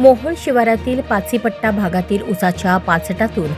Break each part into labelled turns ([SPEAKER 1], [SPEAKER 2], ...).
[SPEAKER 1] मोहोळ शिवारातील पाचीपट्टा भागातील उसाच्या पाचटातून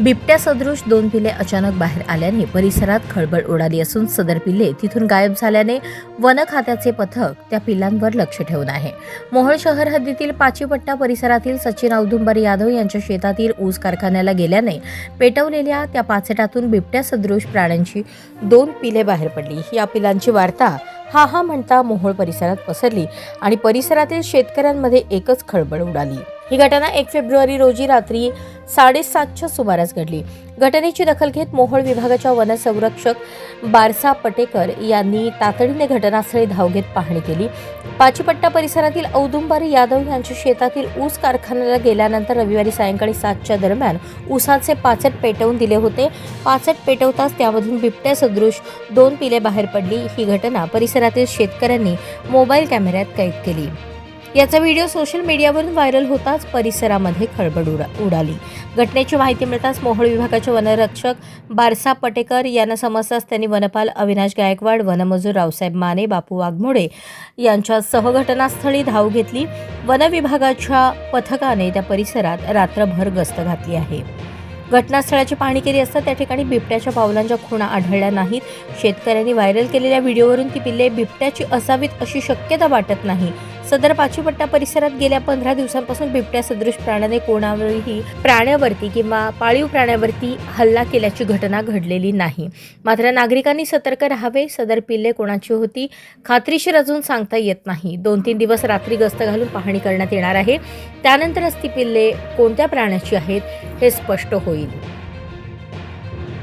[SPEAKER 1] बिबट्या सदृश दोन पिल्ले अचानक बाहेर आल्याने परिसरात खळबळ उडाली असून सदर पिल्ले तिथून गायब झाल्याने वन खात्याचे पथक त्या पिल्लांवर लक्ष ठेवून आहे. मोहोळ शहर हद्दीतील पाचीपट्टा परिसरातील सचिन औदुंबर यादव यांच्या शेतातील ऊस कारखान्याला गेल्याने पेटवलेल्या त्या पाचटातून बिबट्या सदृश प्राण्यांची दोन पिले बाहेर पडली. या पिलांची वार्ता हा हा म्हणता मोहोळ परिसरात पसरली आणि परिसरातील शेतकऱ्यांमध्ये एकच खळबळ उडाली. ही घटना एक फेब्रुवारी रोजी रात्री साडेसातच्या सुमारास घडली. घटनेची दखल घेत मोहोळ विभागाच्या वनसंरक्षक बारसा पटेकर यांनी तातडीने घटनास्थळी धाव घेत पाहणी केली. पाचीपट्टा परिसरातील औदुंबारी यादव यांच्या शेतातील ऊस कारखान्याला गेल्यानंतर रविवारी सायंकाळी सातच्या दरम्यान ऊसाचे पाचट पेटवून दिले होते. पाचट पेटवताच त्यामधून बिबट्या सदृश दोन पिले बाहेर पडली. ही घटना परिसरातील शेतकऱ्यांनी मोबाईल कॅमेऱ्यात कैद केली. याचा व्हिडिओ सोशल मीडियावरून व्हायरल होताच परिसरामध्ये खळबळ उडा उडाली. घटनेची माहिती मिळताच मोहोळ विभागाचे वनरक्षक बारसा पटेकर यांना समजताच त्यांनी वनपाल अविनाश गायकवाड वनमजूर रावसाहेब माने बापू वाघमोडे यांच्या सहघटनास्थळी धाव घेतली. वनविभागाच्या पथकाने त्या परिसरात रात्रभर गस्त घातली आहे. घटनास्थळाची पाहणी केली असता त्या ठिकाणी बिबट्याच्या पावलांच्या खुणा आढळल्या नाहीत. शेतकऱ्यांनी व्हायरल केलेल्या व्हिडिओवरून ती पिल्ले बिबट्याची असावीत अशी शक्यता वाटत नाही. सदर पाचवीपट्टा परिसरात गेल्या पंधरा दिवसांपासून बिबट्या सदृश प्राण्याने कोणावरही प्राण्यावरती किंवा पाळीव प्राण्यावरती हल्ला केल्याची घटना घडलेली नाही. मात्र नागरिकांनी सतर्क राहावे सदर पिल्ले कोणाची होती खात्रीशीर अजून सांगता येत नाही. दोन तीन दिवस रात्री गस्त घालून पाहणी करण्यात येणार आहे. त्यानंतरच ती पिल्ले कोणत्या प्राण्याची आहेत हे स्पष्ट होईल.